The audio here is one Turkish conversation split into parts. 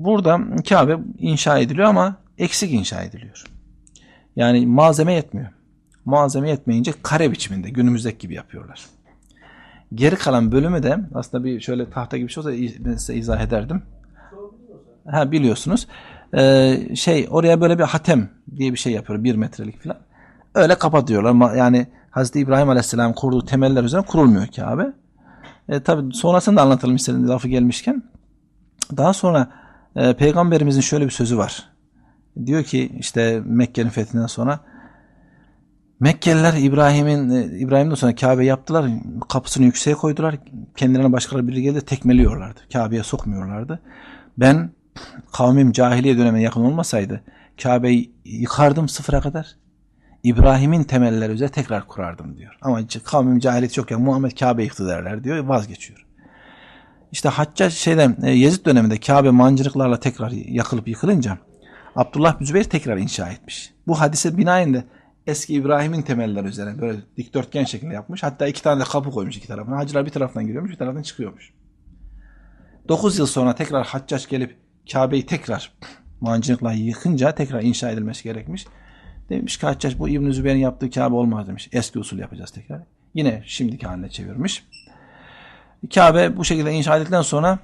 Burada Kabe inşa ediliyor ama eksik inşa ediliyor. Yani malzeme yetmiyor. Malzeme yetmeyince kare biçiminde günümüzdeki gibi yapıyorlar. Geri kalan bölümü de aslında bir şöyle tahta gibi bir şey olsa size izah ederdim. Ha biliyorsunuz. Ee, şey oraya böyle bir hatem diye bir şey yapıyor. Bir metrelik falan. Öyle kapatıyorlar. Yani Hazreti İbrahim Aleyhisselam kurduğu temeller üzerine kurulmuyor Kabe. E, tabii sonrasında anlatalım istedim lafı gelmişken. Daha sonra e, peygamberimizin şöyle bir sözü var. Diyor ki işte Mekke'nin fethinden sonra Mekkeliler İbrahim'in e, İbrahim'den sonra Kabe yaptılar. Kapısını yükseğe koydular. Kendilerine başkaları biri geldi tekmeliyorlardı. Kabe'ye sokmuyorlardı. Ben kavmim cahiliye dönemine yakın olmasaydı Kabe'yi yıkardım sıfıra kadar. İbrahim'in temelleri üzere tekrar kurardım diyor. Ama kavmim cahiliyet yokken Muhammed Kabe yıktı derler diyor vazgeçiyor. İşte Haccac şeyden e, Yezid döneminde Kabe mancınıklarla tekrar yakılıp yıkılınca Abdullah bin Zübeyir tekrar inşa etmiş. Bu hadise binaen de eski İbrahim'in temelleri üzerine böyle dikdörtgen şeklinde yapmış. Hatta iki tane de kapı koymuş iki tarafına. Hacılar bir taraftan giriyormuş bir taraftan çıkıyormuş. 9 yıl sonra tekrar Haccac gelip Kabe'yi tekrar mancınıkla yıkınca tekrar inşa edilmesi gerekmiş. Demiş ki Haccac bu İbn-i Zübeyir'in yaptığı Kabe olmaz demiş. Eski usul yapacağız tekrar. Yine şimdiki haline çevirmiş. Kabe bu şekilde inşa edildikten sonra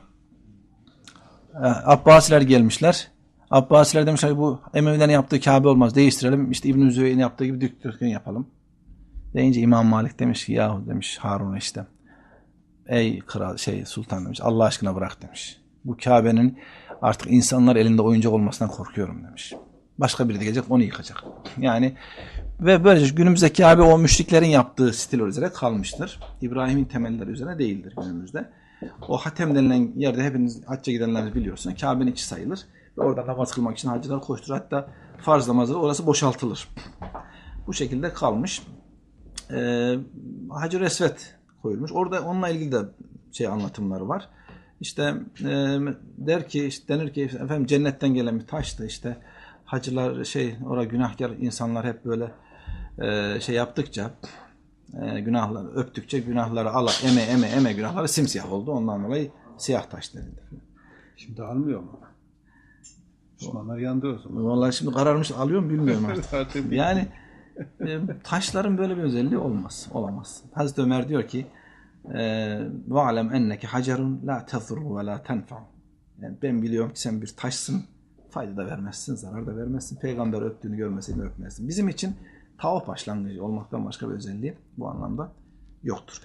e, Abbasiler gelmişler. Abbasiler demişler bu Emevilerin yaptığı Kabe olmaz değiştirelim. İşte İbn-i Zübeyir'in yaptığı gibi dikdörtgen yapalım. Deyince İmam Malik demiş ki yahu demiş Harun işte ey kral şey sultan demiş Allah aşkına bırak demiş. Bu Kabe'nin artık insanlar elinde oyuncak olmasından korkuyorum demiş. Başka biri de gelecek onu yıkacak. Yani ve böylece günümüzdeki Kabe o müşriklerin yaptığı stil üzere kalmıştır. İbrahim'in temelleri üzerine değildir günümüzde. O hatem denilen yerde hepiniz hacca gidenler biliyorsunuz. Kabe'nin içi sayılır. Ve orada namaz kılmak için hacılar koşturur. Hatta farz namazı orası boşaltılır. Bu şekilde kalmış. Ee, Hacer Esvet koyulmuş. Orada onunla ilgili de şey anlatımları var. İşte e, der ki işte denir ki efendim cennetten gelen bir taştı işte hacılar şey orada günahkar insanlar hep böyle e, şey yaptıkça e, günahları öptükçe günahları ala eme eme eme günahları simsiyah oldu. Ondan dolayı siyah taş denildi. Şimdi almıyor mu? Müslümanlar yandı o zaman. Vallahi şimdi kararmış alıyor mu bilmiyorum artık. Artık Yani e, taşların böyle bir özelliği olmaz. Olamaz. Hazreti Ömer diyor ki وَعْلَمْ enneke hacerun la tezur ve la tenfa. Yani ben biliyorum ki sen bir taşsın. Fayda da vermezsin, zarar da vermezsin. Peygamber öptüğünü görmeseydin öpmezsin. Bizim için tavaf başlangıcı olmaktan başka bir özelliği bu anlamda yoktur.